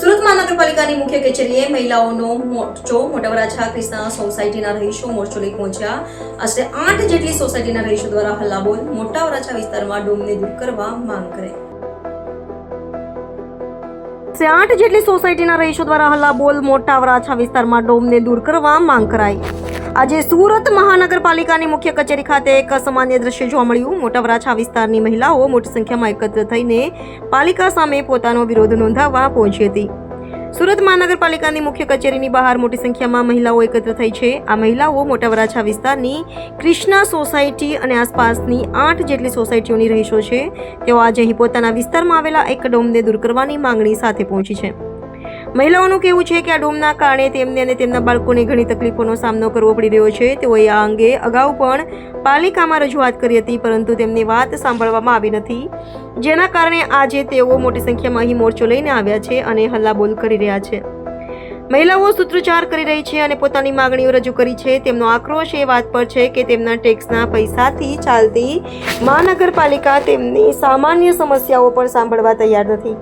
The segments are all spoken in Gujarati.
સુરત મહાનગરપાલિકાની મુખ્ય કચેરીએ મહિલાઓનો મોરચો મોટા વરાછા ક્રિષ્ના સોસાયટીના રહીશો મોરચો લઈ પહોંચ્યા. આશરે આઠ જેટલી સોસાયટીના રહીશો દ્વારા હલ્લાબોલ મોટા વરાછા વિસ્તારમાં ડોમને દૂર કરવા માંગ કરે. આશરે આઠ જેટલી સોસાયટીના રહીશો દ્વારા હલ્લાબોલ મોટા વરાછા વિસ્તારમાં ડોમને દૂર કરવા માંગ કરાઈ. આજે સુરત મહાનગરપાલિકાની મુખ્ય કચેરી ખાતે એક અસામાન્ય દ્રશ્ય જોવા મળ્યું. મોટા વરાછા વિસ્તારની મહિલાઓ મોટી સંખ્યામાં એકત્ર થઈને પાલિકા સામે પોતાનો વિરોધ નોંધાવવા પહોંચી હતી. સુરત મહાનગરપાલિકાની મુખ્ય કચેરીની બહાર મોટી સંખ્યામાં મહિલાઓ એકત્ર થઈ છે. આ મહિલાઓ મોટા વરાછા વિસ્તારની ક્રિષ્ના સોસાયટી અને આસપાસની આઠ જેટલી સોસાયટીઓની રહીશો છે. તેઓ આજે અહીં પોતાના વિસ્તારમાં આવેલા એક ડોમને દૂર કરવાની માંગણી સાથે પહોંચી છે. મહિલાઓનું કહેવું છે કે આ ડોમના કારણે તેમને અને તેમના બાળકોને ઘણી તકલીફોનો સામનો કરવો પડી રહ્યો છે. તેઓએ આ અંગે અગાઉ પણ પાલિકામાં રજૂઆત કરી હતી, પરંતુ તેમની વાત સાંભળવામાં આવી નથી. જેના કારણે આજે તેઓ મોટી સંખ્યામાં અહીં મોરચો લઈને આવ્યા છે અને હલ્લાબોલ કરી રહ્યા છે. મહિલાઓ સૂત્રોચ્ચાર કરી રહી છે અને પોતાની માગણીઓ રજૂ કરી છે. તેમનો આક્રોશ એ વાત પર છે કે તેમના ટેક્સના પૈસાથી ચાલતી મહાનગરપાલિકા તેમની સામાન્ય સમસ્યાઓ પણ સાંભળવા તૈયાર નથી.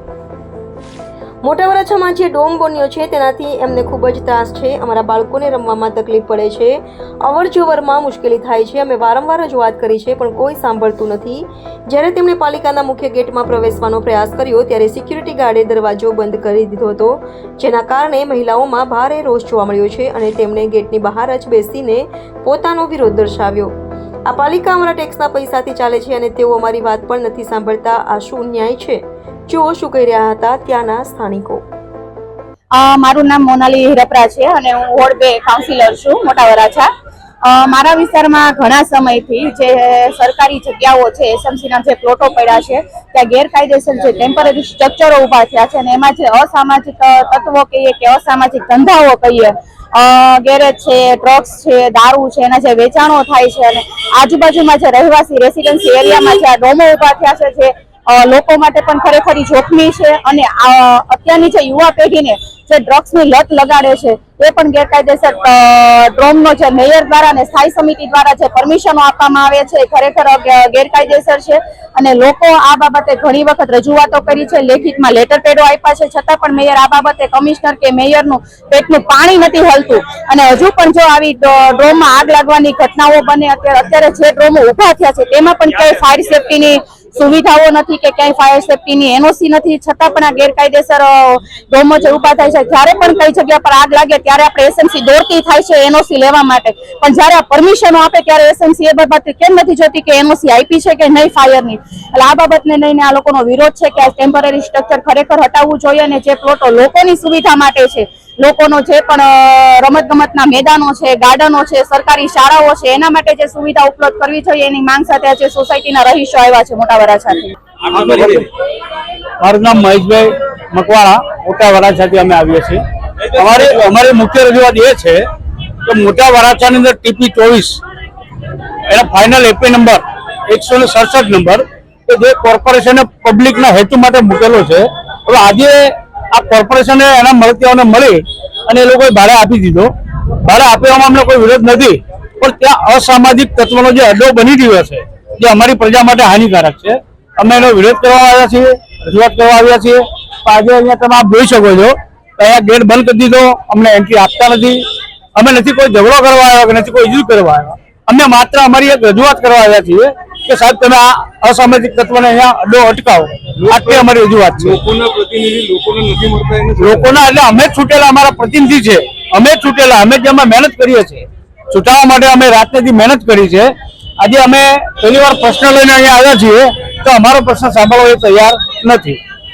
મોટા વરાછામાં જે ડોમ બન્યો છે, તેનાથી એમને ખૂબ જ ત્રાસ છે. અમારા બાળકોને રમવામાં તકલીફ પડે છે. અવર જવરમાં મુશ્કેલી થાય છે. અમે વારંવાર રજૂઆત કરી છે, પણ કોઈ સાંભળતું નથી. જ્યારે તેમણે પાલિકાના મુખ્ય ગેટમાં પ્રવેશવાનો પ્રયાસ કર્યો, ત્યારે સિક્યુરિટી ગાર્ડે દરવાજો બંધ કરી દીધો હતો, જેના કારણે મહિલાઓમાં ભારે રોષ જોવા મળ્યો છે અને તેમણે ગેટની બહાર જ બેસીને પોતાનો વિરોધ દર્શાવ્યો. આ પાલિકા અમારા ટેક્સના પૈસાથી ચાલે છે અને તેઓ અમારી વાત પણ નથી સાંભળતા. આ શું ન્યાય છે? જો શું કહી રહ્યા હતા ત્યાંના સ્થાનિકો. મારું નામ મોનાલી હિરપરા છે અને હું વોર્ડ બે કાઉન્સિલર છું મોટા વરાછા મારા વિસ્તારમાં ઘણા સમયથી જે સરકારી જગ્યાઓ છે, એસએમસીના જે પ્લોટો પડ્યા છે, ત્યાં ગેરકાયદેસર જે ટેમ્પરરી સ્ટ્રક્ચરો ઊભા થયા છે અને એમાં જે અસામાજિક તત્વો કહીએ કે અસામાજિક ધંધાઓ કહીએ ગેરેજ છે ડ્રગ્સ છે, દારૂ છે, એના જે વેચાણો થાય છે અને આજુબાજુમાં જે રહેવાસી રેસિડેન્સી એરિયામાં જે આ ડોમો ઊભા થયા છે, જે લોકો માટે પણ ખરેખર જોખમી છે અને અત્યારની જે યુવા પેઢીને જે ડ્રગ્સની લત લગાડે છે, એ પણ ગેરકાયદેસર ડ્રોમનો જે મેયર દ્વારા અને સ્થાયી સમિતિ દ્વારા જે પરમિશનો આપવામાં આવે છે, એ ખરેખર ગેરકાયદેસર છે. અને લોકો આ બાબતે ઘણી વખત રજૂઆતો કરી છે, લેખિતમાં લેટર પેડો આપ્યા છે, છતાં પણ મેયર આ બાબતે કમિશનર કે મેયરનું પેટનું પાણી નથી હલતું. અને હજુ પણ જો આવી ડ્રો- ડ્રોમમાં આગ લાગવાની ઘટનાઓ બને, અત્યારે અત્યારે જે ડ્રોમો ઊભા થયા છે, તેમાં પણ ક્યાંય ફાયર સેફટીની સુવિધાઓ નથી કે ક્યાંય ફાયર સેફટીની એનઓસી નથી. છતાં પણ આ ગેરકાયદેસર ડોમો ઊભા થાય છે, જ્યારે પણ કઈ જગ્યા પર આગ લાગે ત્યારે આપણે એસએમસી દોડતી થાય છે એનઓસી લેવા માટે. પણ જ્યારે આ પરમિશનો આપે ત્યારે એસએમસી એ બાબતે કેમ નથી જોતી કે એનઓસી આપી છે કે નહીં ફાયરની એટલે આ બાબતને લઈને આ લોકોનો વિરોધ છે કે આ ટેમ્પરરી સ્ટ્રક્ચર ખરેખર હટાવવું જોઈએ અને જે પ્લોટો લોકોની સુવિધા માટે છે, લોકોનો જે પણ રમત ગમતના મેદાનો છે, ગાર્ડનો છે, સરકારી શાળાઓ છે, એના માટે જે સુવિધા ઉપલબ્ધ કરવી જોઈએ એની માંગ સાથે આજે સોસાયટીના રહીશો આવ્યા છે મોટા વરાછાથી મારું નામ મહેશભાઈ મકવાણા મોટા વરાછાથી અમે આવીએ છીએ. અમારી અમારી મુખ્ય રજૂઆત એ છે કે મોટા વરાછાની અંદર ટીપી ચોવીસ એનો ફાઇનલ એપી નંબર એકસો ને સડસઠ નંબર કે જે કોર્પોરેશને પબ્લિકના હેતુ માટે મૂકેલો છે. હવે આજે આ કોર્પોરેશને એના મળતીઓને મળી અને એ લોકોએ ભાડે આપી દીધો. ભાડે આપવામાં અમને કોઈ વિરોધ નથી પણ ત્યાં અસામાજિક તત્વનો જે અડ્ડો બની રહ્યો છે જે અમારી પ્રજા માટે હાનિકારક છે. અમે એનો વિરોધ કરવા આવ્યા છીએ રજૂઆત કરવા આવ્યા છીએ. આજે અહીંયા તમે આપ જોઈ શકો છો અહીંયા ગેટ બંધ કરી દીધો અમને એન્ટ્રી આપતા નથી. અમે નથી કોઈ ઝઘડો કરવા આવ્યા કે નથી કોઈ ઇજુ કરવા આવ્યા. અમે માત્ર અમારી એક રજૂઆત કરવા આવ્યા છીએ કે સાહેબ તમે આ અસામાજિક તત્વને અહીંયા અડો અટકાવો. આટલી અમારી રજૂઆત છે. લોકોના એટલે અમે જ છૂટેલા અમારા પ્રતિનિધિ છે. અમે જ છૂટેલા અમે જ અમે મહેનત કરીએ છીએ. છૂટાવા માટે અમે રાતનેથી મહેનત કરી છે. આજે અમે પહેલીવાર પ્રશ્ન લઈને અહીંયા આવ્યા છીએ, તો અમારો પ્રશ્ન સાંભળવા એ તૈયાર નથી.